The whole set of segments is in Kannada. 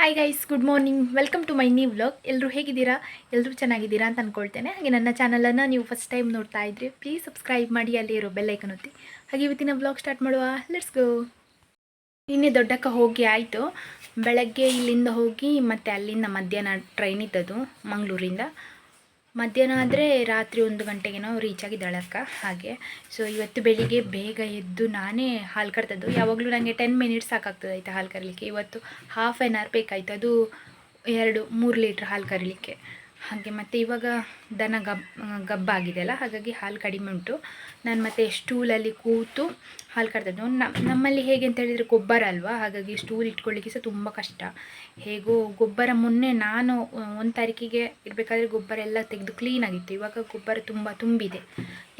Hi guys good morning welcome to my new vlog ಎಲ್ಲರೂ ಹೇಗಿದ್ದೀರಾ? ಎಲ್ಲರೂ ಚೆನ್ನಾಗಿದ್ದೀರಾ ಅಂತ ಅಂದ್ಕೊಳ್ತೇನೆ ಹಾಗೆ ನನ್ನ ಚಾನಲನ್ನು ನೀವು ಫಸ್ಟ್ ಟೈಮ್ ನೋಡ್ತಾ ಇದ್ರಿ ಪ್ಲೀಸ್ ಸಬ್ಸ್ಕ್ರೈಬ್ ಮಾಡಿ, ಅಲ್ಲಿ ಇರೋ ಬೆಲ್ಲೈಕನ್ ಒತ್ತಿ. ಹಾಗೆ ಇವತ್ತಿನ ವ್ಲಾಗ್ ಸ್ಟಾರ್ಟ್ ಮಾಡುವ. ಲೆಟ್ಸ್ ಗೋ ನಿನ್ನೆ ದೊಡ್ಡಕ್ಕ ಹೋಗಿ ಆಯಿತು. ಬೆಳಗ್ಗೆ ಇಲ್ಲಿಂದ ಹೋಗಿ ಮತ್ತು ಅಲ್ಲಿಂದ ಮಧ್ಯಾಹ್ನ ಟ್ರೈನ್ ಇದ್ದದು ಮಂಗಳೂರಿಂದ. ಮಧ್ಯಾಹ್ನ ಆದರೆ ರಾತ್ರಿ ಒಂದು ಗಂಟೆಗೆ ನಾವು ರೀಚ್ ಆಗಿದ್ದಾಳೆ ಅಕ್ಕ, ಹಾಗೆ. ಸೊ ಇವತ್ತು ಬೆಳಿಗ್ಗೆ ಬೇಗ ಎದ್ದು ನಾನೇ ಹಾಲು ಕರ್ತದ್ದು ಯಾವಾಗಲೂ ನನಗೆ ಟೆನ್ ಮಿನಿಟ್ಸ್ ಸಾಕಾಗ್ತದೆ ಆಯಿತಾ ಹಾಲು ಕರೀಲಿಕ್ಕೆ. ಇವತ್ತು ಹಾಫ್ ಆ್ಯನ್ ಅವರ್ ಬೇಕಾಯ್ತು. ಅದು ಎರಡು, ಮೂರು ಲೀಟ್ರ್ ಹಾಲು ಕರೀಲಿಕ್ಕೆ. ಹಾಗೆ ಮತ್ತು ಇವಾಗ ದನ ಗಬ್ ಗಬ್ಬಾಗಿದೆ ಅಲ್ಲ ಹಾಗಾಗಿ ಹಾಲು ಕಡಿಮೆ ಉಂಟು. ನಾನು ಮತ್ತು ಸ್ಟೂಲಲ್ಲಿ ಕೂತು ಹಾಲು ಕರ್ತದ್ದು ನಮ್ಮ ನಮ್ಮಲ್ಲಿ ಹೇಗೆ ಅಂತ ಹೇಳಿದರೆ ಗೊಬ್ಬರ ಅಲ್ವಾ? ಹಾಗಾಗಿ ಸ್ಟೂಲ್ ಇಟ್ಕೊಳ್ಳಿಕ್ಕೆ ಸಹ ತುಂಬ ಕಷ್ಟ. ಹೇಗೋ ಗೊಬ್ಬರ ಮೊನ್ನೆ ನಾನು ಒಂದು ತಾರೀಕಿಗೆ ಇರಬೇಕಾದ್ರೆ ಗೊಬ್ಬರ ಎಲ್ಲ ತೆಗೆದು ಕ್ಲೀನಾಗಿತ್ತು ಇವಾಗ ಗೊಬ್ಬರ ತುಂಬ ತುಂಬಿದೆ.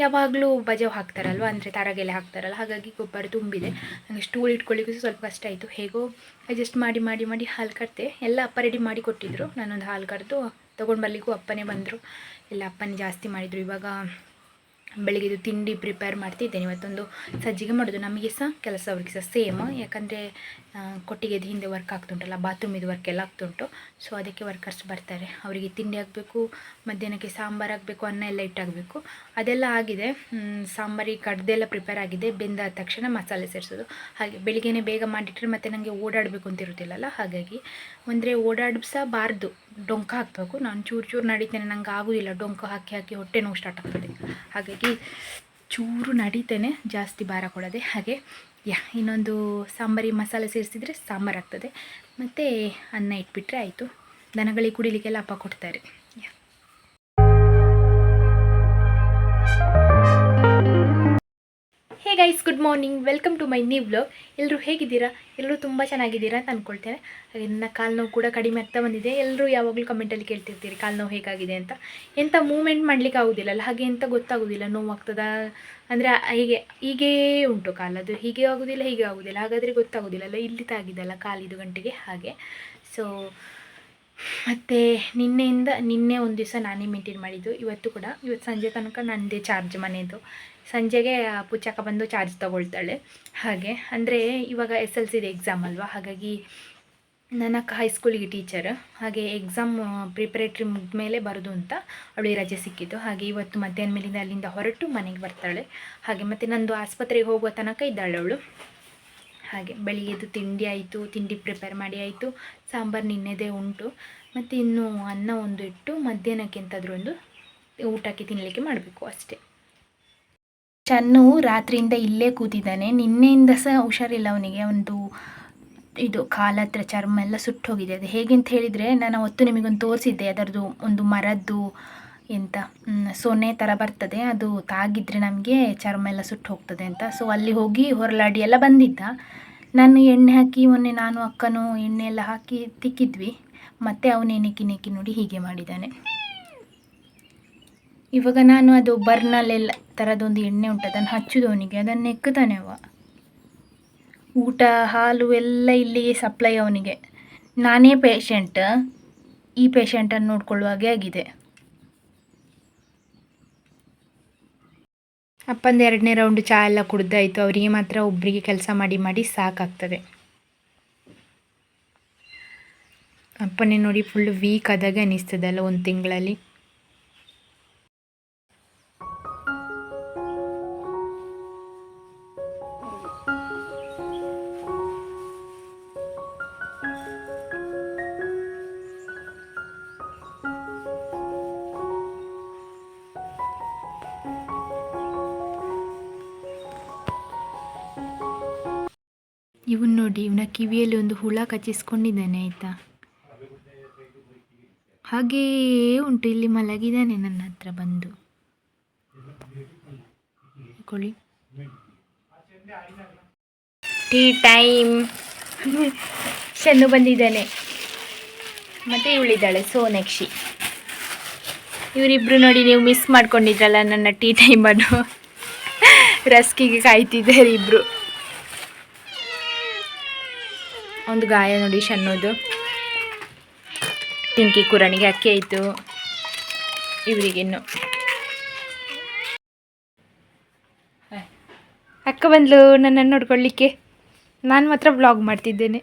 ಯಾವಾಗಲೂ ಬಜಾವ್ ಹಾಕ್ತಾರಲ್ವ? ಅಂದರೆ ತರಗೆಲೆ ಹಾಕ್ತಾರಲ್ಲ, ಹಾಗಾಗಿ ಗೊಬ್ಬರ ತುಂಬಿದೆ. ನನಗೆ ಸ್ಟೂಲ್ ಇಟ್ಕೊಳ್ಳಿಕ್ಕೂ ಸ್ವಲ್ಪ ಕಷ್ಟ ಆಯಿತು. ಹೇಗೋ ಅಡ್ಜಸ್ಟ್ ಮಾಡಿ ಮಾಡಿ ಮಾಡಿ ಹಾಲು ಕಟ್ತೆ ಎಲ್ಲ ಅಪ್ಪ ರೆಡಿ ಮಾಡಿ ಕೊಟ್ಟಿದ್ದರು ನಾನೊಂದು ಹಾಲು ಕರೆದು ತೊಗೊಂಡು ಬರ್ಲಿಕ್ಕೂ ಅಪ್ಪನೇ ಬಂದರು. ಎಲ್ಲ ಅಪ್ಪನೇ ಜಾಸ್ತಿ ಮಾಡಿದರು. ಇವಾಗ ಬೆಳಿಗ್ಗೆದು ತಿಂಡಿ ಪ್ರಿಪೇರ್ ಮಾಡ್ತಿದ್ದೇನೆ. ಇವತ್ತೊಂದು ಸಜ್ಜಿಗೆ ಮಾಡೋದು. ನಮಗೆ ಸಹ ಕೆಲಸ ಅವ್ರಿಗೆ ಸಹ ಸೇಮ್ ಯಾಕಂದರೆ ಕೊಟ್ಟಿಗೆದು ಹಿಂದೆ ವರ್ಕ್ ಆಗ್ತುಂಟಲ್ಲ ಬಾತ್ರೂಮಿದು ವರ್ಕ್ ಎಲ್ಲ ಆಗ್ತುಂಟು. ಸೊ ಅದಕ್ಕೆ ವರ್ಕರ್ಸ್ ಬರ್ತಾರೆ. ಅವರಿಗೆ ತಿಂಡಿ ಆಗಬೇಕು ಮಧ್ಯಾಹ್ನಕ್ಕೆ ಸಾಂಬಾರು ಆಗಬೇಕು ಅನ್ನ ಎಲ್ಲ ಇಟ್ಟಾಗಬೇಕು ಅದೆಲ್ಲ ಆಗಿದೆ. ಸಾಂಬಾರಿಗೆ ಕಡ್ದೆಲ್ಲ ಪ್ರಿಪೇರ್ ಆಗಿದೆ. ಬೆಂದ ತಕ್ಷಣ ಮಸಾಲೆ ಸೇರಿಸೋದು. ಹಾಗೆ ಬೆಳಿಗ್ಗೆನೇ ಬೇಗ ಮಾಡಿಟ್ರೆ ಮತ್ತೆ ನನಗೆ ಓಡಾಡಬೇಕು ಅಂತ ಇರುತ್ತಿಲ್ಲಲ್ಲ ಹಾಗಾಗಿ ಅಂದರೆ ಬಾರ್ದು. ಡೊಂಕ ಹಾಕಬೇಕು. ನಾನು ಚೂರು ಚೂರು ನಡೀತೇನೆ, ನಂಗೆ ಆಗೋದಿಲ್ಲ. ಡೊಂಕ ಹಾಕಿ ಹಾಕಿ ಹೊಟ್ಟೆ ನೋವು ಸ್ಟಾರ್ಟ್ ಆಗ್ತದೆ. ಹಾಗಾಗಿ ಚೂರು ನಡೀತೇನೆ, ಜಾಸ್ತಿ ಭಾರ ಕೊಡೋದೆ. ಹಾಗೆ, ಯಾ, ಇನ್ನೊಂದು ಸಾಂಬಾರಿ ಮಸಾಲೆ ಸೇರಿಸಿದರೆ ಸಾಂಬಾರು ಆಗ್ತದೆ ಮತ್ತು ಅನ್ನ ಇಟ್ಬಿಟ್ರೆ ಆಯಿತು. ದನಗಳಿಗೆ ಕುಡಿಲಿಕ್ಕೆಲ್ಲ ಅಪ್ಪ ಕೊಡ್ತಾರೆ. Guys good morning welcome to my new vlog ಎಲ್ಲರೂ ಹೇಗಿದ್ದೀರಾ? ಎಲ್ಲರೂ ತುಂಬ ಚೆನ್ನಾಗಿದ್ದೀರಾ ಅಂತ ಅಂದ್ಕೊಳ್ತೇನೆ ಹಾಗೆ ನನ್ನ ಕಾಲು ನೋವು ಕೂಡ ಕಡಿಮೆ ಆಗ್ತಾ ಬಂದಿದೆ. ಎಲ್ಲರೂ ಯಾವಾಗಲೂ ಕಮೆಂಟಲ್ಲಿ ಕೇಳ್ತಿರ್ತೀರಿ, ಕಾಲು ನೋವು ಹೇಗಾಗಿದೆ ಅಂತ. ಎಂಥ ಮೂಮೆಂಟ್ ಮಾಡಲಿಕ್ಕೆ ಆಗೋದಿಲ್ಲಲ್ಲ, ಹಾಗೆ ಎಂತ ಗೊತ್ತಾಗೋದಿಲ್ಲ, ನೋವು ಆಗ್ತದಾ? ಅಂದರೆ ಹೀಗೆ, ಹೀಗೇ ಉಂಟು ಕಾಲದು ಹೀಗೆ ಆಗೋದಿಲ್ಲ ಹೀಗೆ ಆಗೋದಿಲ್ಲ. ಹಾಗಾದರೆ ಗೊತ್ತಾಗೋದಿಲ್ಲಲ್ಲ, ಇಲ್ಲಿ ತಾಗಿದಲ್ಲ ಕಾಲಿದು ಗಂಟೆಗೆ ಹಾಗೆ. ಸೊ ಮತ್ತು ನಿನ್ನೆಯಿಂದ ನಿನ್ನೆ ಒಂದು ದಿವಸ ನಾನೇ ಮೇಂಟೈನ್ ಮಾಡಿದ್ದು. ಇವತ್ತು ಕೂಡ, ಇವತ್ತು ಸಂಜೆ ತನಕ ನನ್ನದೇ ಚಾರ್ಜ್ ಮನೆಯದು ಸಂಜೆಗೆ, ಆ ಪುಚ್ಚಕ್ಕ ಬಂದು ಚಾರ್ಜ್ ತಗೊಳ್ತಾಳೆ. ಹಾಗೆ, ಅಂದರೆ ಇವಾಗ ಎಸ್ ಎಲ್ ಸಿದು ಎಕ್ಸಾಮ್ ಅಲ್ವಾ? ಹಾಗಾಗಿ ನನ್ನ ಹೈಸ್ಕೂಲಿಗೆ ಟೀಚರ್ ಹಾಗೆ ಎಕ್ಸಾಮ್ ಪ್ರಿಪರೇಟ್ರಿ ಮುಗಿದ್ಮೇಲೆ ಬರೋದು ಅಂತ ಅವಳಿಗೆ ರಜೆ ಸಿಕ್ಕಿದ್ದು. ಹಾಗೆ ಇವತ್ತು ಮಧ್ಯಾಹ್ನ ಮೇಲಿಂದ ಅಲ್ಲಿಂದ ಹೊರಟು ಮನೆಗೆ ಬರ್ತಾಳೆ. ಹಾಗೆ ಮತ್ತು ನಂದು ಆಸ್ಪತ್ರೆಗೆ ಹೋಗುವ ತನಕ ಇದ್ದಾಳೆ ಅವಳು. ಹಾಗೆ ಬೆಳಿಗ್ಗೆದು ತಿಂಡಿ ಆಯಿತು, ತಿಂಡಿ ಪ್ರಿಪೇರ್ ಮಾಡಿ ಆಯಿತು, ಸಾಂಬಾರು ನಿನ್ನೆದೇ ಉಂಟು. ಮತ್ತು ಇನ್ನು ಅನ್ನ ಒಂದು ಇಟ್ಟು ಮಧ್ಯಾಹ್ನಕ್ಕೆ ಎಂತಾದರೂ ಒಂದು ಊಟಕ್ಕೆ ತಿನ್ನಲಿಕ್ಕೆ ಮಾಡಬೇಕು ಅಷ್ಟೇ. ಚನ್ನು ರಾತ್ರಿಯಿಂದ ಇಲ್ಲೇ ಕೂತಿದ್ದಾನೆ. ನಿನ್ನೆಯಿಂದ ಸಹ ಹುಷಾರಿಲ್ಲ ಅವನಿಗೆ. ಒಂದು ಇದು ಕಾಲ ಹತ್ರ ಚರ್ಮ ಎಲ್ಲ ಸುಟ್ಟೋಗಿದೆ. ಅದು ಹೇಗೆ ಅಂತ ಹೇಳಿದರೆ ನಾನು ಅವತ್ತು ನಿಮಗೊಂದು ತೋರಿಸಿದ್ದೆ. ಅದರದ್ದು ಒಂದು ಮರದ್ದು ಎಂತ ಸೊನೆ ಥರ ಬರ್ತದೆ. ಅದು ತಾಗಿದ್ರೆ ನಮಗೆ ಚರ್ಮ ಎಲ್ಲ ಸುಟ್ಟು ಹೋಗ್ತದೆ ಅಂತ. ಸೊ ಅಲ್ಲಿ ಹೋಗಿ ಹೊರಲಾಡಿ ಎಲ್ಲ ಬಂದಿದ್ದ. ನಾನು ಎಣ್ಣೆ ಹಾಕಿ, ಮೊನ್ನೆ ನಾನು ಅಕ್ಕನೂ ಎಣ್ಣೆ ಎಲ್ಲ ಹಾಕಿ ತಿಕ್ಕಿದ್ವಿ. ಮತ್ತು ಅವನೇ ನೆಕ್ಕಿ ನೆಕ್ಕಿ ನೋಡಿ ಹೀಗೆ ಮಾಡಿದ್ದಾನೆ ಇವಾಗ ನಾನು ಅದು ಬರ್ನಲ್ಲೆಲ್ಲ ಥರದೊಂದು ಎಣ್ಣೆ ಉಂಟು, ಅದನ್ನು ಹಚ್ಚುದು ಅವನಿಗೆ. ಅದನ್ನು ನೆಕ್ಕುತ್ತಾನೆ ಅವ. ಊಟ, ಹಾಲು ಎಲ್ಲ ಇಲ್ಲಿಗೆ ಸಪ್ಲೈ ಅವನಿಗೆ. ನಾನೇ ಪೇಷಂಟ್ ಈ ಪೇಷಂಟನ್ನು ನೋಡ್ಕೊಳ್ಳುವಾಗೆ ಆಗಿದೆ. ಅಪ್ಪಂದು ಎರಡನೇ ರೌಂಡ್ ಚಹಾ ಎಲ್ಲ ಕುಡ್ದಾಯಿತು. ಅವರಿಗೆ ಮಾತ್ರ ಒಬ್ಬರಿಗೆ ಕೆಲಸ ಮಾಡಿ ಮಾಡಿ ಸಾಕಾಗ್ತದೆ. ಅಪ್ಪನೇ ನೋಡಿ ಫುಲ್ ವೀಕ್ ಆದಾಗ ಅನ್ನಿಸ್ತದಲ್ಲ ಒಂದು ತಿಂಗಳಲ್ಲಿ. ಇವನ್ ನೋಡಿ, ಇವನ ಕಿವಿಯಲ್ಲಿ ಒಂದು ಹುಳ ಕಚ್ಚಿಸ್ಕೊಂಡಿದ್ದಾನೆ, ಆಯಿತಾ? ಹಾಗೇ ಉಂಟು, ಇಲ್ಲಿ ಮಲಗಿದ್ದಾನೆ ನನ್ನ ಹತ್ರ ಬಂದು. ಕೊಳ್ಳಿ ಟೀ ಟೈಮ್. ಶನ್ನು ಬಂದಿದ್ದಾನೆ. ಮತ್ತು ಇವಳಿದ್ದಾಳೆ, ಸೋನಕ್ಷಿ. ಇವರಿಬ್ರು ನೋಡಿ ನೀವು ಮಿಸ್ ಮಾಡ್ಕೊಂಡಿದ್ರಲ್ಲ ನನ್ನ ಟೀ ಟೈಮನ್ನು. ರಸ್ಕಿಗೆ ಕಾಯ್ತಿದ್ದಾರೆ ಇಬ್ಬರು ಒಂದು ಗಾಯ ನೋಡಿ ಶನ್ನೋದು ತಿಂಕಿ ಕುರಣಿಗೆ ಅಕ್ಕಿ ಆಯಿತು. ಇವರಿಗಿನ್ನು ಅಕ್ಕ ಬಂದ್ಲು, ನನ್ನನ್ನು ನೋಡ್ಕೊಳ್ಳಿಕ್ಕೆ. ನಾನು ಮಾತ್ರ ವ್ಲಾಗ್ ಮಾಡ್ತಿದ್ದೇನೆ.